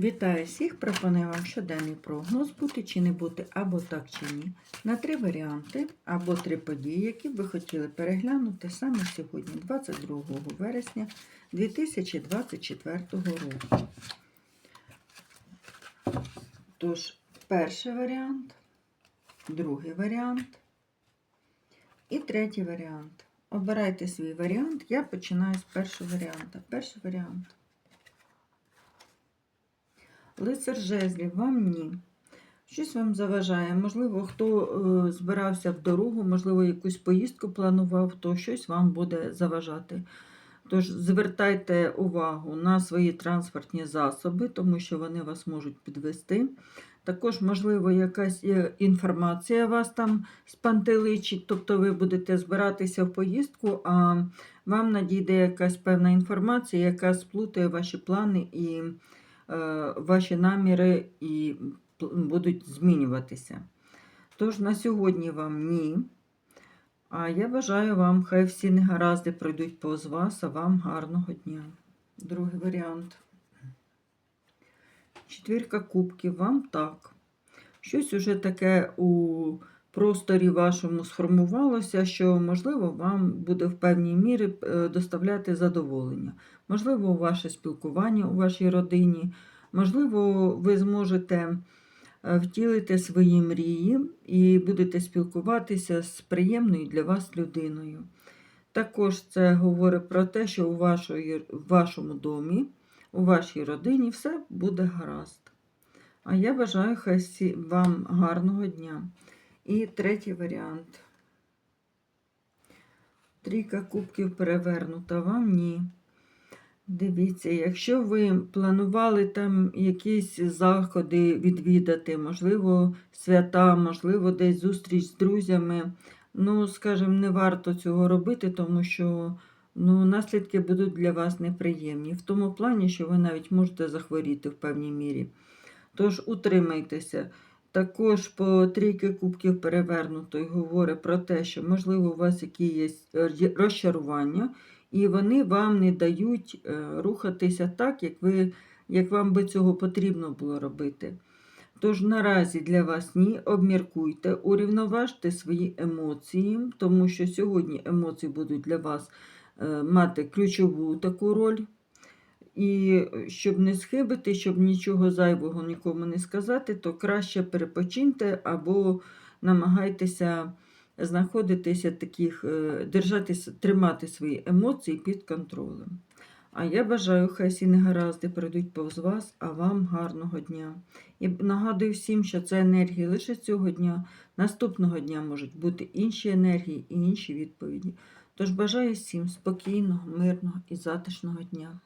Вітаю всіх! Пропоную вам щоденний прогноз бути чи не бути, або так чи ні, на три варіанти або три події, які б ви хотіли переглянути саме сьогодні, 22 вересня 2024 року. Тож, перший варіант, другий варіант і третій варіант. Обирайте свій варіант. Я починаю з першого варіанта. Перший варіант. Лицар жезлів, вам ні. Щось вам заважає. Можливо, хто е, збирався в дорогу, можливо, якусь поїздку планував, то щось вам буде заважати. Тож звертайте увагу на свої транспортні засоби, тому що вони вас можуть підвести. Також, можливо, якась інформація вас там спантеличить, тобто ви будете збиратися в поїздку, а вам надійде якась певна інформація, яка сплутає ваші плани і ваші наміри і будуть змінюватися. Тож на сьогодні вам ні. А я бажаю вам, хай всі негаразди пройдуть повз вас, а вам гарного дня. Другий варіант. Четвірка кубків, вам так. Щось уже таке у просторі вашому сформувалося, що, можливо, вам буде в певній мірі е, доставляти задоволення. Можливо, ваше спілкування у вашій родині, можливо, ви зможете е, втілити свої мрії і будете спілкуватися з приємною для вас людиною. Також це говорить про те, що у вашої, вашому домі, у вашій родині все буде гаразд. А я бажаю хай вам гарного дня. І третій варіант. Трійка кубків перевернута, вам ні. Дивіться, якщо ви планували там якісь заходи відвідати, можливо, свята, можливо, десь зустріч з друзями, ну, скажімо, не варто цього робити, тому що ну, наслідки будуть для вас неприємні. В тому плані, що ви навіть можете захворіти в певній мірі. Тож утримайтеся. Також по трійки кубків перевернутої говорить про те, що, можливо, у вас які є е, розчарування, і вони вам не дають е, рухатися так, як, ви, як вам би цього потрібно було робити. Тож наразі для вас ні, обміркуйте, урівноважте свої емоції, тому що сьогодні емоції будуть для вас е, мати ключову таку роль. І щоб не схибити, щоб нічого зайвого нікому не сказати, то краще перепочиньте або намагайтеся знаходитися таких, е, держатися, тримати свої емоції під контролем. А я бажаю, хай всі негаразди пройдуть повз вас, а вам гарного дня. І нагадую всім, що це енергії лише цього дня. Наступного дня можуть бути інші енергії і інші відповіді. Тож бажаю всім спокійного, мирного і затишного дня.